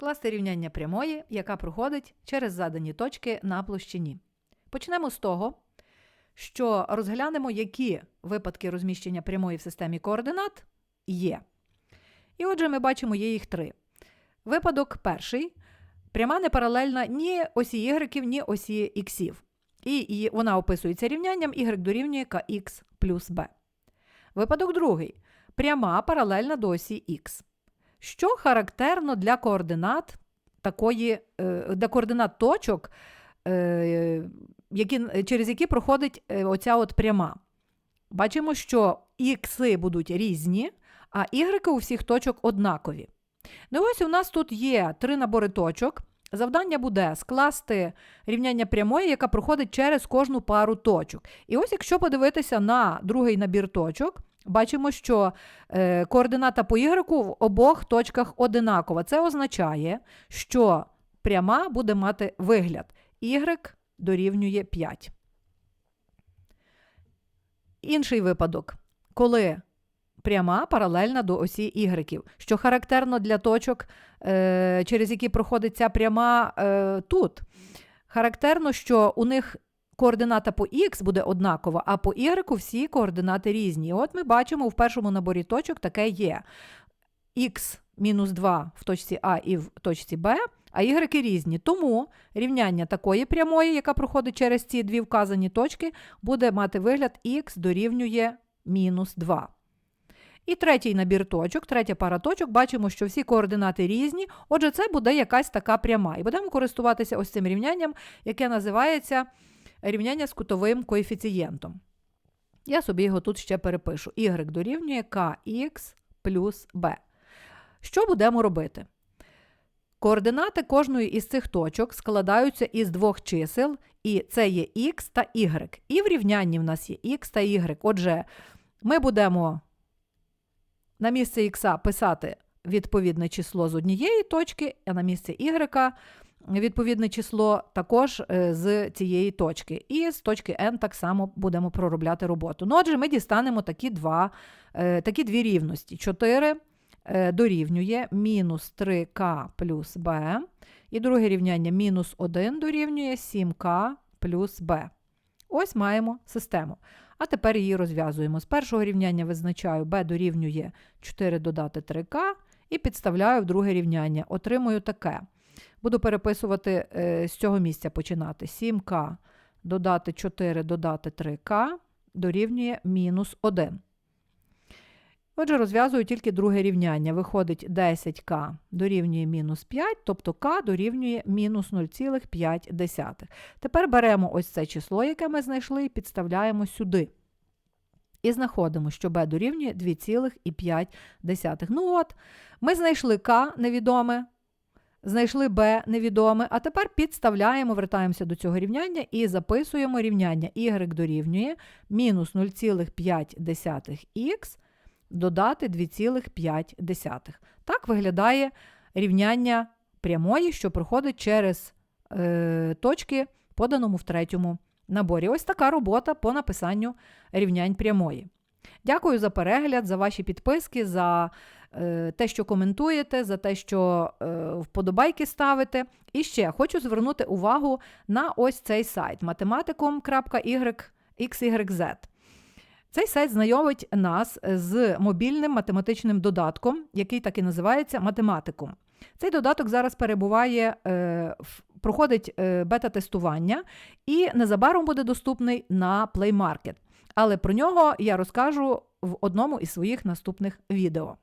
Скласти рівняння прямої, яка проходить через задані точки на площині. Почнемо з того, що розглянемо, які випадки розміщення прямої в системі координат є. І отже, ми бачимо, є їх три. Випадок перший. Пряма не паралельна ні осі y, ні осі x. І, і вона описується рівнянням y дорівнює kx плюс b. Випадок другий. Пряма паралельна до осі x. Що характерно для координат такої, е, для координат точок, е, які, через які проходить е, оця от пряма. Бачимо, що ікси будуть різні, а ігреки у всіх точок однакові. Ну ось у нас тут є три набори точок. Завдання буде скласти рівняння прямої, яка проходить через кожну пару точок. І ось, якщо подивитися на другий набір точок, бачимо, що е, координата по ігреку в обох точках одинакова. Це означає, що пряма буде мати вигляд y дорівнює 5. Інший випадок, коли пряма паралельна до осі y, що характерно для точок, е, через які проходить ця пряма е, тут. Характерно, що у них координата по х буде однакова, а по y всі координати різні. От ми бачимо в першому наборі точок таке є х мінус 2 в точці А і в точці Б, а y різні. Тому рівняння такої прямої, яка проходить через ці дві вказані точки, буде мати вигляд х дорівнює мінус 2. І третій набір точок, третя пара точок, бачимо, що всі координати різні. Отже, це буде якась така пряма. І будемо користуватися ось цим рівнянням, яке називається рівняння з кутовим коефіцієнтом. Я собі його тут ще перепишу. y дорівнює kx плюс b. Що будемо робити? Координати кожної із цих точок складаються із двох чисел, і це є x та y. І в рівнянні в нас є x та y. Отже, ми будемо на місце х писати відповідне число з однієї точки, а на місце y відповідне число також е, з цієї точки. І з точки n так само будемо проробляти роботу. Ну, Отже, ми дістанемо такі, два, е, такі дві рівності. 4 е, дорівнює мінус 3k плюс b. І друге рівняння мінус 1 дорівнює 7k плюс b. Ось маємо систему. А тепер її розв'язуємо. З першого рівняння визначаю b дорівнює 4 додати 3k і підставляю в друге рівняння. Отримую таке. Буду переписувати е, з цього місця починати. 7k додати 4 додати 3k дорівнює мінус 1. Отже, розв'язую тільки друге рівняння. Виходить 10к дорівнює мінус 5, тобто k дорівнює мінус 0,5. Тепер беремо ось це число, яке ми знайшли, і підставляємо сюди. І знаходимо, що b дорівнює 2,5. Ну от, ми знайшли k невідоме, знайшли b невідоме, а тепер підставляємо, вертаємося до цього рівняння і записуємо рівняння y дорівнює мінус 0,5х додати 2,5. Так виглядає рівняння прямої, що проходить через е, точки, поданому в третьому наборі. Ось така робота по написанню рівнянь прямої. Дякую за перегляд, за ваші підписки, за те, що коментуєте, за те, що е, вподобайки ставите. І ще хочу звернути увагу на ось цей сайт mathematicum.xyz. Цей сайт знайомить нас з мобільним математичним додатком, який так і називається Математикум. Цей додаток зараз перебуває, е, проходить е, бета-тестування і незабаром буде доступний на Play Market. Але про нього я розкажу в одному із своїх наступних відео.